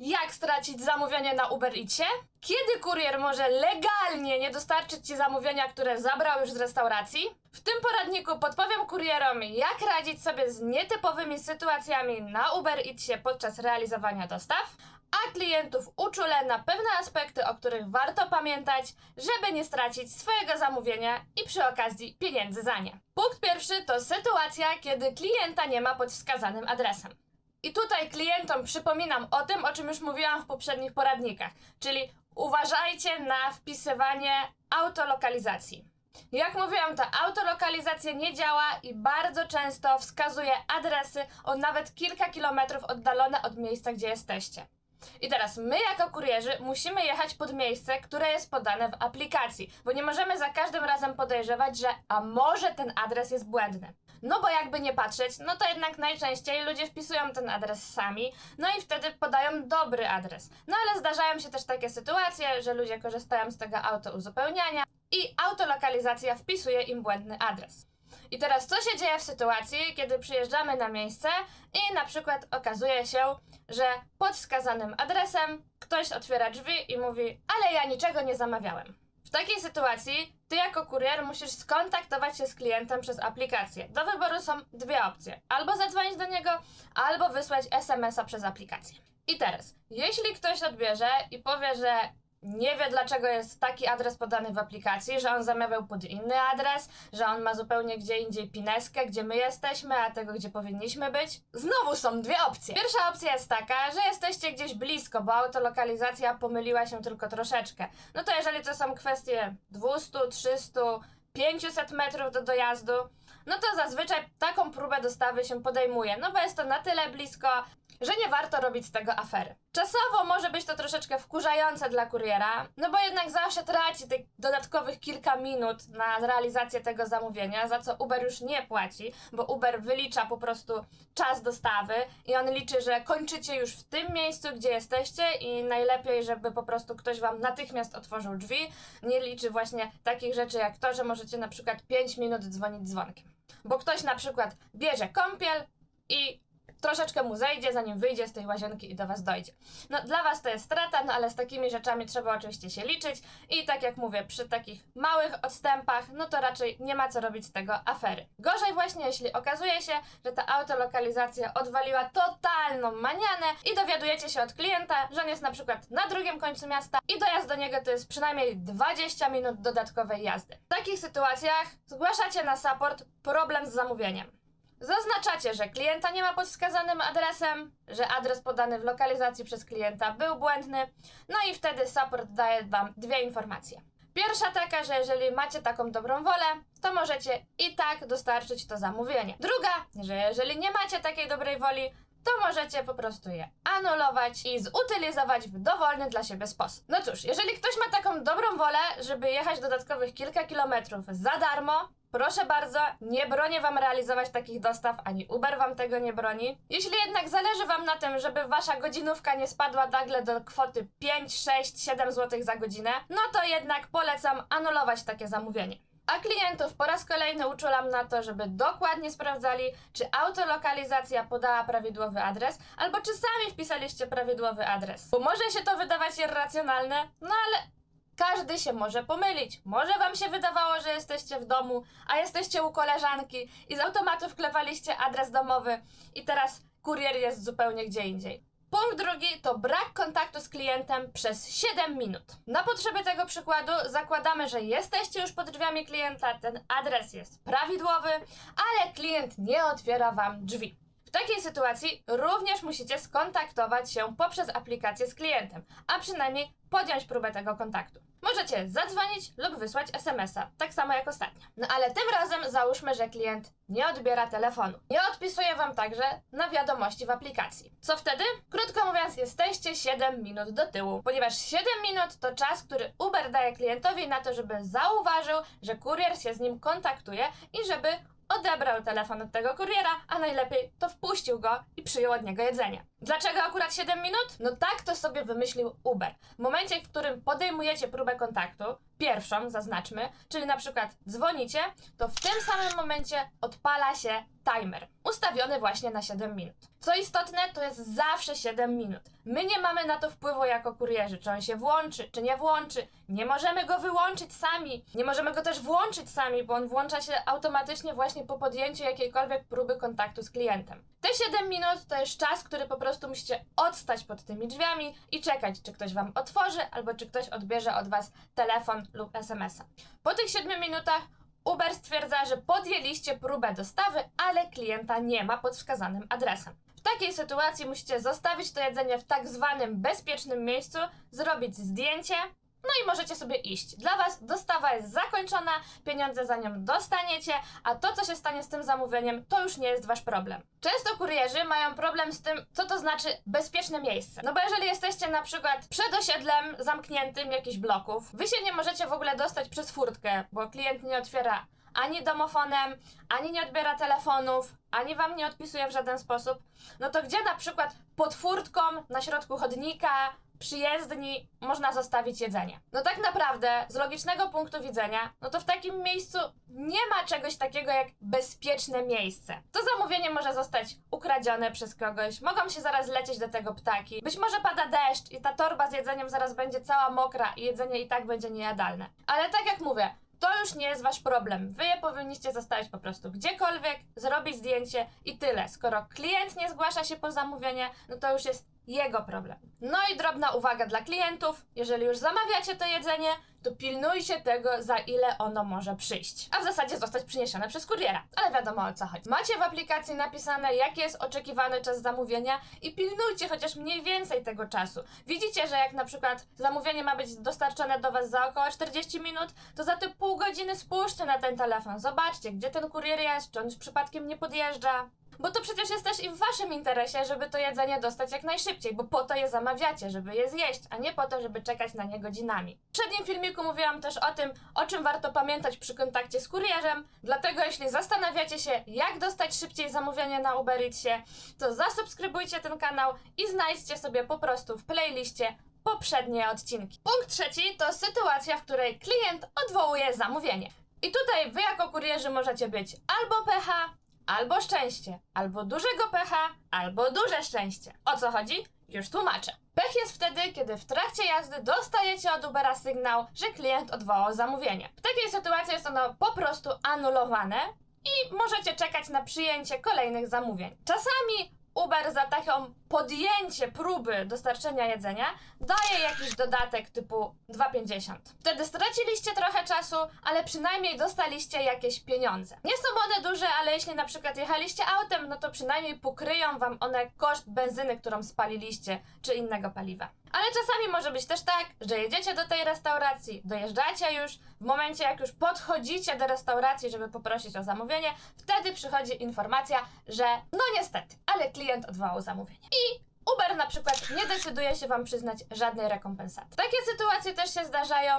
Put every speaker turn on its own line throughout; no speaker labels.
Jak stracić zamówienie na Uber Eatsie? Kiedy kurier może legalnie nie dostarczyć Ci zamówienia, które zabrał już z restauracji? W tym poradniku podpowiem kurierom, jak radzić sobie z nietypowymi sytuacjami na Uber Eatsie podczas realizowania dostaw, a klientów uczulę na pewne aspekty, o których warto pamiętać, żeby nie stracić swojego zamówienia i przy okazji pieniędzy za nie. Punkt pierwszy to sytuacja, kiedy klienta nie ma pod wskazanym adresem. I tutaj klientom przypominam o tym, o czym już mówiłam w poprzednich poradnikach, czyli uważajcie na wpisywanie autolokalizacji. Jak mówiłam, ta autolokalizacja nie działa i bardzo często wskazuje adresy o nawet kilka kilometrów oddalone od miejsca, gdzie jesteście. I teraz my jako kurierzy musimy jechać pod miejsce, które jest podane w aplikacji, bo nie możemy za każdym razem podejrzewać, że a może ten adres jest błędny. No bo jakby nie patrzeć, no to jednak najczęściej ludzie wpisują ten adres sami, no i wtedy podają dobry adres. No ale zdarzają się też takie sytuacje, że ludzie korzystają z tego auto uzupełniania i autolokalizacja wpisuje im błędny adres. I teraz co się dzieje w sytuacji, kiedy przyjeżdżamy na miejsce i na przykład okazuje się, że pod wskazanym adresem ktoś otwiera drzwi i mówi, ale ja niczego nie zamawiałem. W takiej sytuacji ty jako kurier musisz skontaktować się z klientem przez aplikację. Do wyboru są dwie opcje: albo zadzwonić do niego, albo wysłać SMS-a przez aplikację. I teraz, jeśli ktoś odbierze i powie, że nie wie dlaczego jest taki adres podany w aplikacji, że on zamawiał pod inny adres, że on ma zupełnie gdzie indziej pineskę, gdzie my jesteśmy, a tego gdzie powinniśmy być. Znowu są dwie opcje. Pierwsza opcja jest taka, że jesteście gdzieś blisko, bo autolokalizacja pomyliła się tylko troszeczkę. No to jeżeli to są kwestie 200, 300, 500 metrów do dojazdu, no to zazwyczaj taką próbę dostawy się podejmuje, no bo jest to na tyle blisko, że nie warto robić z tego afery. Czasowo może być to troszeczkę wkurzające dla kuriera, no bo jednak zawsze traci tych dodatkowych kilka minut na realizację tego zamówienia, za co Uber już nie płaci, bo Uber wylicza po prostu czas dostawy i on liczy, że kończycie już w tym miejscu, gdzie jesteście i najlepiej, żeby po prostu ktoś wam natychmiast otworzył drzwi. Nie liczy właśnie takich rzeczy jak to, że możecie na przykład 5 minut dzwonić dzwonkiem. Bo ktoś na przykład bierze kąpiel i troszeczkę mu zejdzie, zanim wyjdzie z tej łazienki i do Was dojdzie. No dla Was to jest strata, no ale z takimi rzeczami trzeba oczywiście się liczyć i tak jak mówię, przy takich małych odstępach, no to raczej nie ma co robić z tego afery. Gorzej właśnie, jeśli okazuje się, że ta autolokalizacja odwaliła totalną manianę i dowiadujecie się od klienta, że on jest na przykład na drugim końcu miasta i dojazd do niego to jest przynajmniej 20 minut dodatkowej jazdy. W takich sytuacjach zgłaszacie na support problem z zamówieniem. Zaznaczacie, że klienta nie ma pod wskazanym adresem, że adres podany w lokalizacji przez klienta był błędny, no i wtedy support daje Wam dwie informacje. Pierwsza taka, że jeżeli macie taką dobrą wolę, to możecie i tak dostarczyć to zamówienie. Druga, że jeżeli nie macie takiej dobrej woli, to możecie po prostu je anulować i zutylizować w dowolny dla siebie sposób. No cóż, jeżeli ktoś ma taką dobrą wolę, żeby jechać dodatkowych kilka kilometrów za darmo, Proszę bardzo, nie bronię Wam realizować takich dostaw, ani Uber Wam tego nie broni. Jeśli jednak zależy Wam na tym, żeby Wasza godzinówka nie spadła nagle do kwoty 5, 6, 7 zł za godzinę, no to jednak polecam anulować takie zamówienie. A klientów po raz kolejny uczulam na to, żeby dokładnie sprawdzali, czy autolokalizacja podała prawidłowy adres, albo czy sami wpisaliście prawidłowy adres. Bo może się to wydawać irracjonalne, no ale każdy się może pomylić. Może wam się wydawało, że jesteście w domu, a jesteście u koleżanki i z automatu wklepaliście adres domowy i teraz kurier jest zupełnie gdzie indziej. Punkt drugi to brak kontaktu z klientem przez 7 minut. Na potrzeby tego przykładu zakładamy, że jesteście już pod drzwiami klienta, ten adres jest prawidłowy, ale klient nie otwiera wam drzwi. W takiej sytuacji również musicie skontaktować się poprzez aplikację z klientem, a przynajmniej podjąć próbę tego kontaktu. Możecie zadzwonić lub wysłać SMS-a, tak samo jak ostatnio. No ale tym razem załóżmy, że klient nie odbiera telefonu. Nie odpisuje Wam także na wiadomości w aplikacji. Co wtedy? Krótko mówiąc, jesteście 7 minut do tyłu, ponieważ 7 minut to czas, który Uber daje klientowi na to, żeby zauważył, że kurier się z nim kontaktuje i żeby odebrał telefon od tego kuriera, a najlepiej to wpuścił go i przyjął od niego jedzenie. Dlaczego akurat 7 minut? No tak to sobie wymyślił Uber. W momencie, w którym podejmujecie próbę kontaktu, pierwszą, zaznaczmy, czyli na przykład dzwonicie, to w tym samym momencie odpala się timer, ustawiony właśnie na 7 minut. Co istotne, to jest zawsze 7 minut. My nie mamy na to wpływu jako kurierzy, czy on się włączy, czy nie włączy. Nie możemy go wyłączyć sami, nie możemy go też włączyć sami, bo on włącza się automatycznie właśnie po podjęciu jakiejkolwiek próby kontaktu z klientem. Te 7 minut to jest czas, który po prostu musicie odstać pod tymi drzwiami i czekać, czy ktoś wam otworzy, albo czy ktoś odbierze od was telefon lub SMS-a. Po tych 7 minutach Uber stwierdza, że podjęliście próbę dostawy, ale klienta nie ma pod wskazanym adresem. W takiej sytuacji musicie zostawić to jedzenie w tak zwanym bezpiecznym miejscu, zrobić zdjęcie, no i możecie sobie iść. Dla Was dostawa jest zakończona, pieniądze za nią dostaniecie, a to, co się stanie z tym zamówieniem, to już nie jest Wasz problem. Często kurierzy mają problem z tym, co to znaczy bezpieczne miejsce. No bo jeżeli jesteście na przykład przed osiedlem zamkniętym jakichś bloków, Wy się nie możecie w ogóle dostać przez furtkę, bo klient nie otwiera ani domofonem, ani nie odbiera telefonów, ani wam nie odpisuje w żaden sposób, no to gdzie na przykład pod furtką, na środku chodnika, przyjezdni można zostawić jedzenie? No tak naprawdę, z logicznego punktu widzenia, no to w takim miejscu nie ma czegoś takiego jak bezpieczne miejsce. To zamówienie może zostać ukradzione przez kogoś, mogą się zaraz lecieć do tego ptaki, być może pada deszcz i ta torba z jedzeniem zaraz będzie cała mokra i jedzenie i tak będzie niejadalne. Ale tak jak mówię, to już nie jest wasz problem. Wy je powinniście zostawić po prostu gdziekolwiek, zrobić zdjęcie i tyle. Skoro klient nie zgłasza się po zamówienie, no to już jest jego problem. No i drobna uwaga dla klientów: jeżeli już zamawiacie to jedzenie, to pilnujcie tego, za ile ono może przyjść. A w zasadzie zostać przyniesione przez kuriera. Ale wiadomo o co chodzi. Macie w aplikacji napisane, jaki jest oczekiwany czas zamówienia i pilnujcie chociaż mniej więcej tego czasu. Widzicie, że jak na przykład zamówienie ma być dostarczone do Was za około 40 minut, to za te pół godziny spójrzcie na ten telefon. Zobaczcie, gdzie ten kurier jest, czy on już przypadkiem nie podjeżdża. Bo to przecież jest też i w waszym interesie, żeby to jedzenie dostać jak najszybciej, bo po to je zamawiacie, żeby je zjeść, a nie po to, żeby czekać na nie godzinami. W przednim filmiku mówiłam też o tym, o czym warto pamiętać przy kontakcie z kurierzem, dlatego jeśli zastanawiacie się, jak dostać szybciej zamówienie na Uber Eatsie, to zasubskrybujcie ten kanał i znajdźcie sobie po prostu w playliście poprzednie odcinki. Punkt trzeci to sytuacja, w której klient odwołuje zamówienie. I tutaj wy jako kurierzy możecie być albo pecha, albo szczęście, albo dużego pecha, albo duże szczęście. O co chodzi? Już tłumaczę. Pech jest wtedy, kiedy w trakcie jazdy dostajecie od Ubera sygnał, że klient odwołał zamówienie. W takiej sytuacji jest ono po prostu anulowane i możecie czekać na przyjęcie kolejnych zamówień. Czasami Uber za taką podjęcie próby dostarczenia jedzenia daje jakiś dodatek typu 2,50. Wtedy straciliście trochę czasu, ale przynajmniej dostaliście jakieś pieniądze. Nie są one duże, ale jeśli na przykład jechaliście autem, no to przynajmniej pokryją wam one koszt benzyny, którą spaliliście, czy innego paliwa. Ale czasami może być też tak, że jedziecie do tej restauracji, dojeżdżacie już, w momencie jak już podchodzicie do restauracji, żeby poprosić o zamówienie, wtedy przychodzi informacja, że no niestety, ale odwołał zamówienie. I Uber na przykład nie decyduje się Wam przyznać żadnej rekompensaty. Takie sytuacje też się zdarzają.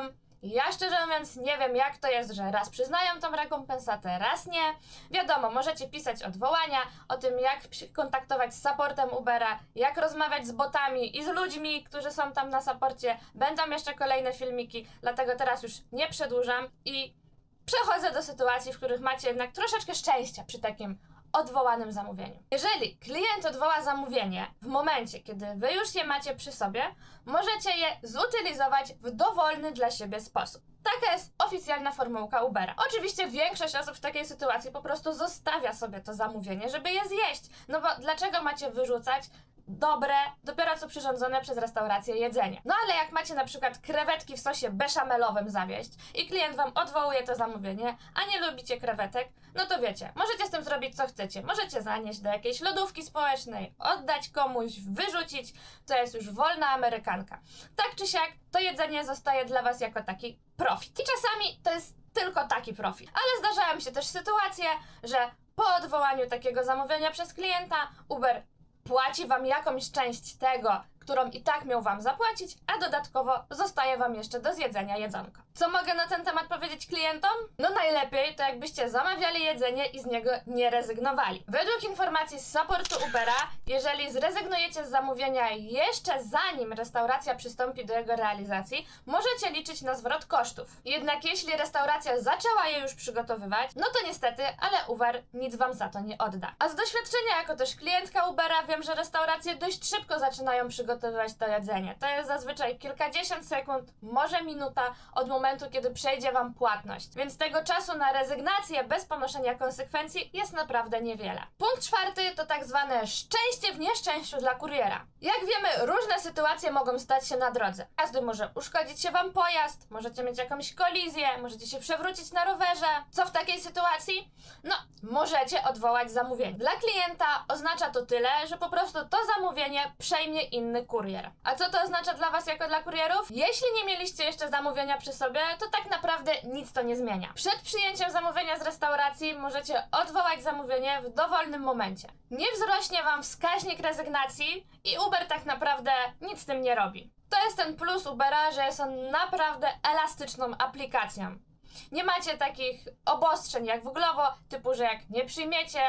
Ja szczerze mówiąc nie wiem jak to jest, że raz przyznają tą rekompensatę, raz nie. Wiadomo, możecie pisać odwołania o tym jak przy- kontaktować z supportem Ubera, jak rozmawiać z botami i z ludźmi, którzy są tam na supporcie. Będą jeszcze kolejne filmiki, dlatego teraz już nie przedłużam i przechodzę do sytuacji, w których macie jednak troszeczkę szczęścia przy takim odwołanym zamówieniu. Jeżeli klient odwoła zamówienie w momencie, kiedy wy już je macie przy sobie, możecie je zutylizować w dowolny dla siebie sposób. Taka jest oficjalna formułka Ubera. Oczywiście większość osób w takiej sytuacji po prostu zostawia sobie to zamówienie, żeby je zjeść. No bo dlaczego macie wyrzucać dobre, dopiero co przyrządzone przez restaurację jedzenie. No ale jak macie na przykład krewetki w sosie beszamelowym zawieść i klient wam odwołuje to zamówienie, a nie lubicie krewetek, no to wiecie, możecie z tym zrobić co chcecie. Możecie zanieść do jakiejś lodówki społecznej, oddać komuś, wyrzucić, to jest już wolna amerykanka. Tak czy siak, to jedzenie zostaje dla was jako taki profit. I czasami to jest tylko taki profit. Ale zdarzają się też sytuacje, że po odwołaniu takiego zamówienia przez klienta Uber płaci wam jakąś część tego, którą i tak miał wam zapłacić, a dodatkowo zostaje wam jeszcze do zjedzenia jedzonko. Co mogę na ten temat powiedzieć klientom? No najlepiej to jakbyście zamawiali jedzenie i z niego nie rezygnowali. Według informacji z supportu Ubera, jeżeli zrezygnujecie z zamówienia jeszcze zanim restauracja przystąpi do jego realizacji, możecie liczyć na zwrot kosztów. Jednak jeśli restauracja zaczęła je już przygotowywać, no to niestety, ale Uber nic wam za to nie odda. A z doświadczenia jako też klientka Ubera wiem, że restauracje dość szybko zaczynają przygotowywać to jedzenie. To jest zazwyczaj kilkadziesiąt sekund, może minuta od momentu, kiedy przejdzie wam płatność. Więc tego czasu na rezygnację bez ponoszenia konsekwencji jest naprawdę niewiele. Punkt czwarty to tak zwane szczęście w nieszczęściu dla kuriera. Jak wiemy, różne sytuacje mogą stać się na drodze. Każdy może uszkodzić się wam pojazd, możecie mieć jakąś kolizję, możecie się przewrócić na rowerze. Co w takiej sytuacji? No, możecie odwołać zamówienie. Dla klienta oznacza to tyle, że po prostu to zamówienie przejmie inny kurier. A co to oznacza dla Was jako dla kurierów? Jeśli nie mieliście jeszcze zamówienia przy sobie, to tak naprawdę nic to nie zmienia. Przed przyjęciem zamówienia z restauracji możecie odwołać zamówienie w dowolnym momencie. Nie wzrośnie Wam wskaźnik rezygnacji i Uber tak naprawdę nic z tym nie robi. To jest ten plus Ubera, że jest on naprawdę elastyczną aplikacją. Nie macie takich obostrzeń jak w Glovo, typu, że jak nie przyjmiecie,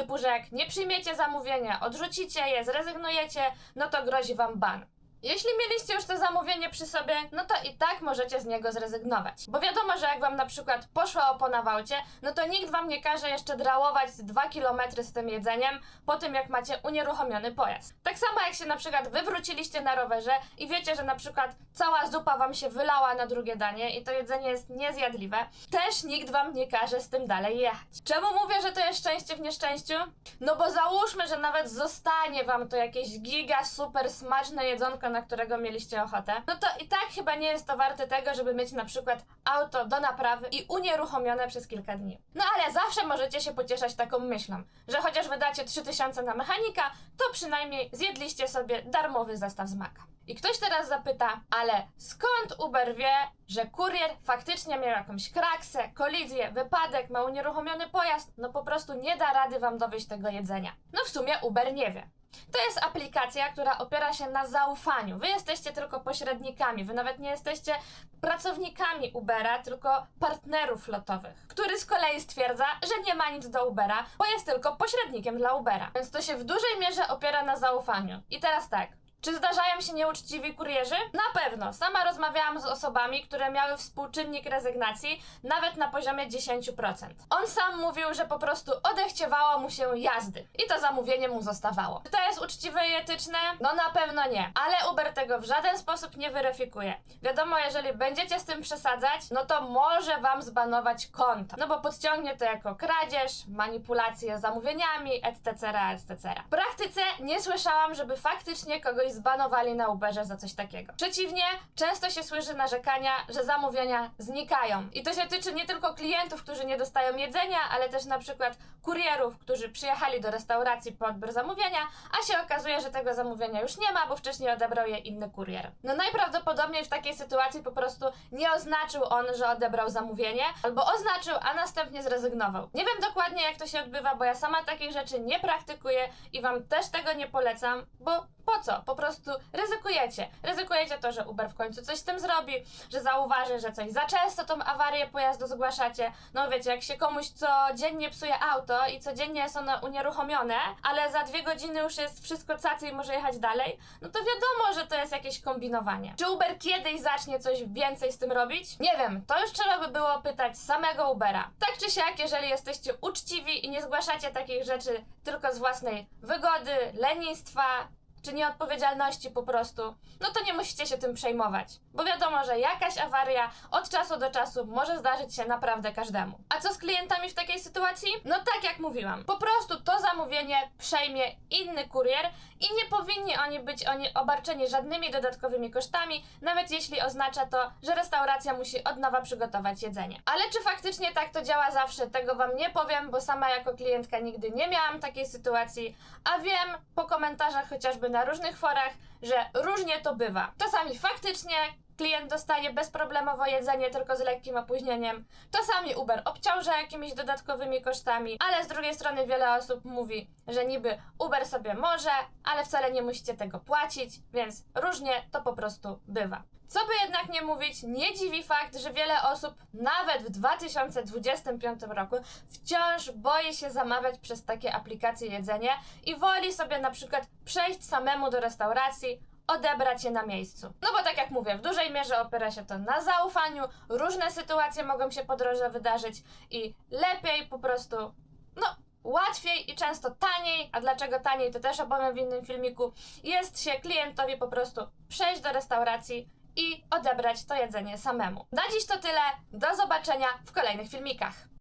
typu, że jak nie przyjmiecie zamówienia, odrzucicie je, zrezygnujecie, no to grozi wam ban. Jeśli mieliście już to zamówienie przy sobie, no to i tak możecie z niego zrezygnować. Bo wiadomo, że jak wam na przykład poszła opona w aucie, no to nikt wam nie każe jeszcze drałować 2 km z tym jedzeniem po tym, jak macie unieruchomiony pojazd. Tak samo jak się na przykład wywróciliście na rowerze i wiecie, że na przykład cała zupa wam się wylała na drugie danie i to jedzenie jest niezjadliwe, też nikt wam nie każe z tym dalej jechać. Czemu mówię, że to jest szczęście w nieszczęściu? No bo załóżmy, że nawet zostanie wam to jakieś giga super smaczne jedzonko, na którego mieliście ochotę, no to i tak chyba nie jest to warte tego, żeby mieć na przykład auto do naprawy i unieruchomione przez kilka dni. No ale zawsze możecie się pocieszać taką myślą, że chociaż wydacie 3000 na mechanika, to przynajmniej zjedliście sobie darmowy zestaw z maka. I ktoś teraz zapyta, ale skąd Uber wie, że kurier faktycznie miał jakąś kraksę, kolizję, wypadek, ma unieruchomiony pojazd? No po prostu nie da rady wam dowieść tego jedzenia. No w sumie Uber nie wie. To jest aplikacja, która opiera się na zaufaniu. Wy jesteście tylko pośrednikami, wy nawet nie jesteście pracownikami Ubera, tylko partnerów lotowych, który z kolei stwierdza, że nie ma nic do Ubera, bo jest tylko pośrednikiem dla Ubera. Więc to się w dużej mierze opiera na zaufaniu. I teraz tak. Czy zdarzają się nieuczciwi kurierzy? Na pewno. Sama rozmawiałam z osobami, które miały współczynnik rezygnacji nawet na poziomie 10%. On sam mówił, że po prostu odechciewało mu się jazdy i to zamówienie mu zostawało. Czy to jest uczciwe i etyczne? No na pewno nie. Ale Uber tego w żaden sposób nie weryfikuje. Wiadomo, jeżeli będziecie z tym przesadzać, no to może wam zbanować konto. No bo podciągnie to jako kradzież, manipulację zamówieniami, etc., etc. W praktyce nie słyszałam, żeby faktycznie kogoś zbanowali na Uberze za coś takiego. Przeciwnie, często się słyszy narzekania, że zamówienia znikają. I to się tyczy nie tylko klientów, którzy nie dostają jedzenia, ale też na przykład kurierów, którzy przyjechali do restauracji po odbiór zamówienia, a się okazuje, że tego zamówienia już nie ma, bo wcześniej odebrał je inny kurier. No najprawdopodobniej w takiej sytuacji po prostu nie oznaczył on, że odebrał zamówienie, albo oznaczył, a następnie zrezygnował. Nie wiem dokładnie jak to się odbywa, bo ja sama takich rzeczy nie praktykuję i wam też tego nie polecam, bo po co? Po prostu ryzykujecie. Ryzykujecie to, że Uber w końcu coś z tym zrobi, że zauważy, że coś za często tą awarię pojazdu zgłaszacie. No wiecie, jak się komuś codziennie psuje auto i codziennie jest ono unieruchomione, ale za dwie godziny już jest wszystko cacy i może jechać dalej, no to wiadomo, że to jest jakieś kombinowanie. Czy Uber kiedyś zacznie coś więcej z tym robić? Nie wiem, to już trzeba by było pytać samego Ubera. Tak czy siak, jeżeli jesteście uczciwi i nie zgłaszacie takich rzeczy tylko z własnej wygody, lenistwa, czy nieodpowiedzialności po prostu, no to nie musicie się tym przejmować. Bo wiadomo, że jakaś awaria od czasu do czasu może zdarzyć się naprawdę każdemu. A co z klientami w takiej sytuacji? No tak jak mówiłam, po prostu to zamówienie przejmie inny kurier i nie powinni oni być oni obarczeni żadnymi dodatkowymi kosztami, nawet jeśli oznacza to, że restauracja musi od nowa przygotować jedzenie. Ale czy faktycznie tak to działa zawsze, tego wam nie powiem, bo sama jako klientka nigdy nie miałam takiej sytuacji, a wiem po komentarzach chociażby na różnych forach, że różnie to bywa. Czasami faktycznie klient dostaje bezproblemowo jedzenie tylko z lekkim opóźnieniem. Czasami Uber obciąża jakimiś dodatkowymi kosztami, ale z drugiej strony wiele osób mówi, że niby Uber sobie może, ale wcale nie musicie tego płacić, więc różnie to po prostu bywa. Co by jednak nie mówić, nie dziwi fakt, że wiele osób nawet w 2025 roku wciąż boi się zamawiać przez takie aplikacje jedzenie i woli sobie na przykład przejść samemu do restauracji, odebrać je na miejscu. No bo tak jak mówię, w dużej mierze opiera się to na zaufaniu, różne sytuacje mogą się po drodze wydarzyć i lepiej po prostu, no łatwiej i często taniej, a dlaczego taniej to też opowiem w innym filmiku, jest się klientowi po prostu przejść do restauracji i odebrać to jedzenie samemu. Na dziś to tyle, do zobaczenia w kolejnych filmikach.